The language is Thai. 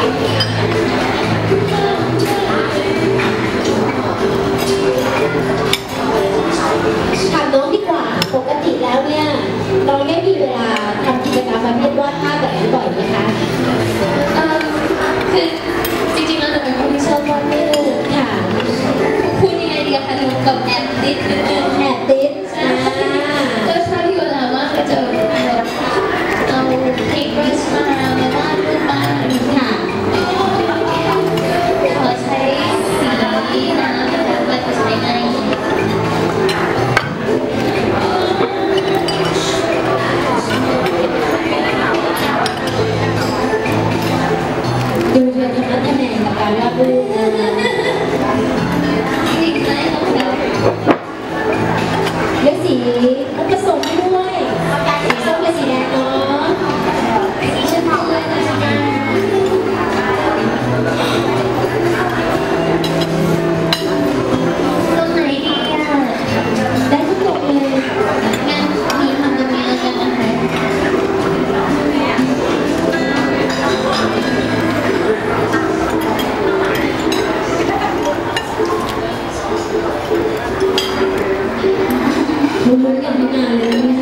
ถามน้องดีกว่า ปกติแล้วเนี่ย น้องไม่มีเวลา Umur 们